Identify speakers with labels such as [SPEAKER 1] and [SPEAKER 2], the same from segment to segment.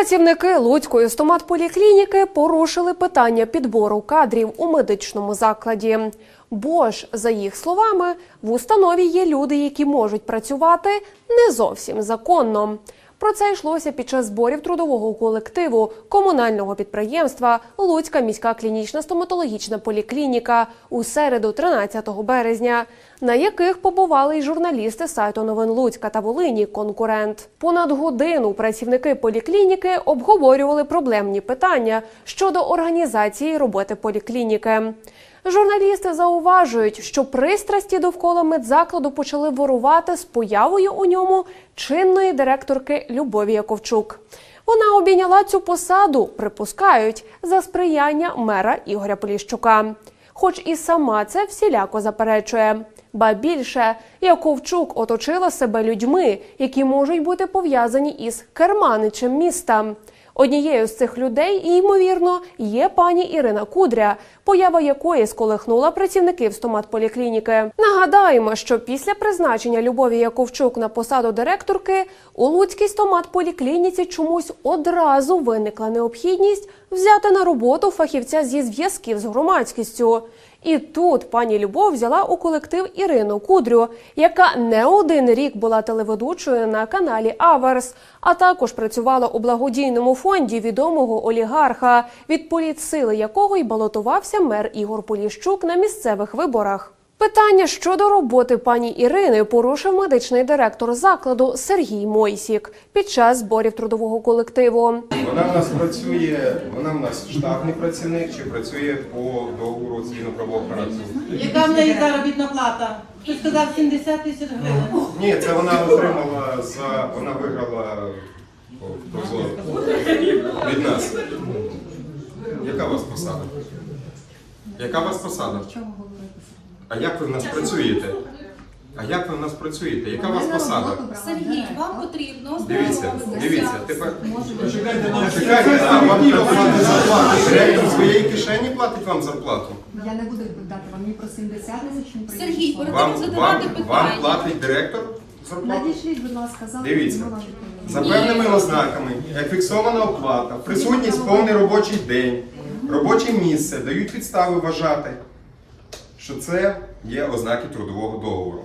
[SPEAKER 1] Працівники Луцької стоматполіклініки порушили питання підбору кадрів у медичному закладі. Бо ж, за їх словами, в установі є люди, які можуть працювати не зовсім законно. Про це йшлося під час зборів трудового колективу комунального підприємства Луцька міська клінічна стоматологічна поліклініка у середу, 13 березня, на яких побували й журналісти сайту новин Луцька та Волині Конкурент. Понад годину працівники поліклініки обговорювали проблемні питання щодо організації роботи поліклініки. Журналісти зауважують, що пристрасті довкола медзакладу почали ворувати з появою у ньому чинної директорки Любові Яковчук. Вона обійняла цю посаду, припускають, за сприяння мера Ігоря Поліщука. Хоч і сама це всіляко заперечує. Ба більше Яковчук оточила себе людьми, які можуть бути пов'язані із керманичем міста. Однією з цих людей, і, ймовірно, є пані Ірина Кудря, поява якої сколихнула працівників стоматполіклініки. Нагадаємо, що після призначення Любові Яковчук на посаду директорки у Луцькій стоматполіклініці чомусь одразу виникла необхідність взяти на роботу фахівця зі зв'язків з громадськістю. І тут пані Любов взяла у колектив Ірину Кудрю, яка не один рік була телеведучою на каналі Аверс, а також працювала у благодійному фонді відомого олігарха, від політсили якого й балотувався мер Ігор Поліщук на місцевих виборах. Питання щодо роботи пані Ірини порушив медичний директор закладу Сергій Мойсік під час зборів трудового колективу.
[SPEAKER 2] Вона в нас працює, вона в нас штатний працівник чи працює по договору цивільно-правового характеру?
[SPEAKER 3] Яка в неї заробітна плата? Хтось сказав 70 тисяч гривень.
[SPEAKER 2] Ні, це вона отримала за вона виграла від нас. Яка у вас посада? Яка у вас посада? А як ви в нас працюєте? А як ви в нас працюєте? Яка у вас посада?
[SPEAKER 4] Сергій, вам потрібно
[SPEAKER 2] Дивіться, дивіться, тепер
[SPEAKER 4] з-
[SPEAKER 2] чекайте, а вам хто платить зарплату? Директор з своєї кишені платить вам зарплату?
[SPEAKER 5] Я не буду дати вам ні про 70 тисяч, ні про
[SPEAKER 4] Сергій, перед
[SPEAKER 2] Вам,
[SPEAKER 4] тим
[SPEAKER 2] вам,
[SPEAKER 4] задавати
[SPEAKER 2] вам
[SPEAKER 4] питання.
[SPEAKER 2] платить директор зарплату?
[SPEAKER 5] Надішліть, будь ласка, завтра.
[SPEAKER 2] Дивіться.
[SPEAKER 5] вам.
[SPEAKER 2] За певними ознаками, як фіксована оплата, присутність повний робочий день, робоче місце дають підстави вважати, що це є ознаки трудового договору.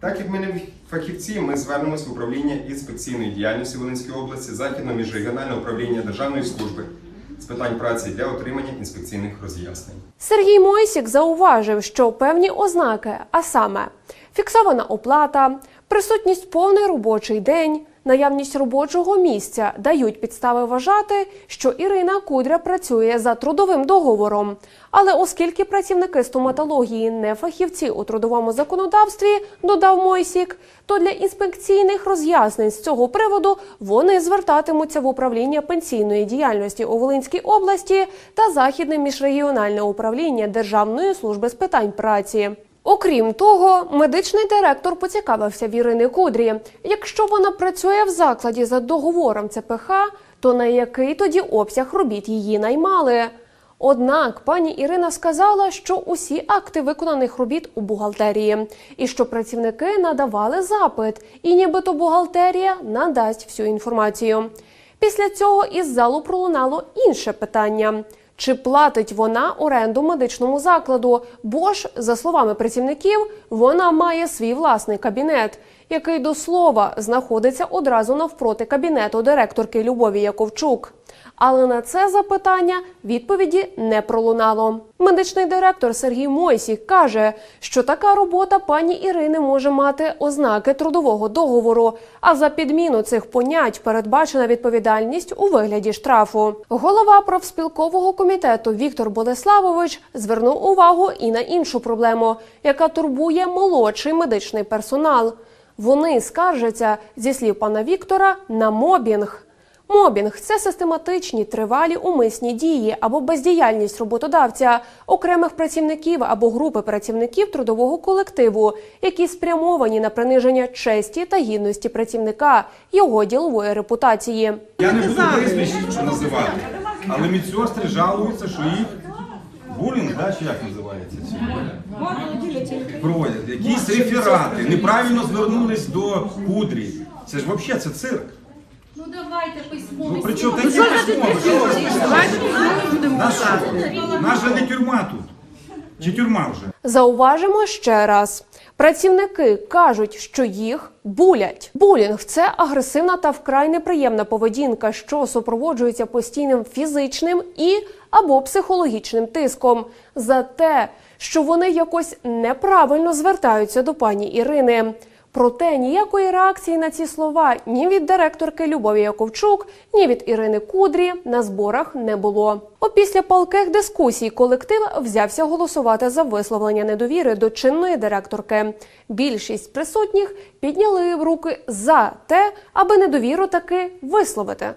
[SPEAKER 2] Так як ми не фахівці, ми звернемось в управління інспекційної діяльності Волинської області, Західного міжрегіонального управління Державної служби з питань праці для отримання інспекційних роз'яснень.
[SPEAKER 1] Сергій Мойсік зауважив, що певні ознаки, а саме фіксована оплата, присутність повний робочий день, наявність робочого місця дають підстави вважати, що Ірина Кудря працює за трудовим договором. Але оскільки працівники стоматології не фахівці у трудовому законодавстві, додав Мойсік, то для інспекційних роз'яснень з цього приводу вони звертатимуться в управління пенсійної діяльності у Волинській області та Західне міжрегіональне управління Державної служби з питань праці. Окрім того, медичний директор поцікавився в Ірини Кудрі. Якщо вона працює в закладі за договором ЦПХ, то на який тоді обсяг робіт її наймали? Однак пані Ірина сказала, що усі акти виконаних робіт у бухгалтерії, і що працівники надавали запит, і нібито бухгалтерія надасть всю інформацію. Після цього із залу пролунало інше питання. Чи платить вона оренду медичному закладу? Бо ж, за словами працівників, вона має свій власний кабінет, який до слова знаходиться одразу навпроти кабінету директорки Любові Яковчук. Але на це запитання відповіді не пролунало. Медичний директор Сергій Мойсік каже, що така робота пані Ірини може мати ознаки трудового договору. А за підміну цих понять передбачена відповідальність у вигляді штрафу. Голова профспілкового комітету Віктор Болеславович звернув увагу і на іншу проблему, яка турбує молодший медичний персонал. Вони скаржаться, зі слів пана Віктора, на мобінг. Мобінг це систематичні, тривалі умисні дії або бездіяльність роботодавця, окремих працівників або групи працівників трудового колективу, які спрямовані на приниження честі та гідності працівника, його ділової репутації.
[SPEAKER 6] Я не буду прізвищ називати, але медсестри жалуються, що їх булінг, да, чи як називається? Проводять якісь реферати, неправильно звернулись до кудрі. Це ж взагалі це цирк.
[SPEAKER 4] Ну давайте письмові.
[SPEAKER 6] Ну при чому що? Нас же не тюрма тут. Чи тюрма вже?
[SPEAKER 1] Зауважимо ще раз: працівники кажуть, що їх булять. Булінг це агресивна та вкрай неприємна поведінка, що супроводжується постійним фізичним і або психологічним тиском за те, що вони якось неправильно звертаються до пані Ірини. Проте ніякої реакції на ці слова ні від директорки Любові Яковчук, ні від Ірини Кудрі на зборах не було. Опісля палких дискусій колектив взявся голосувати за висловлення недовіри до чинної директорки. Більшість присутніх підняли руки за те, аби недовіру таки висловити.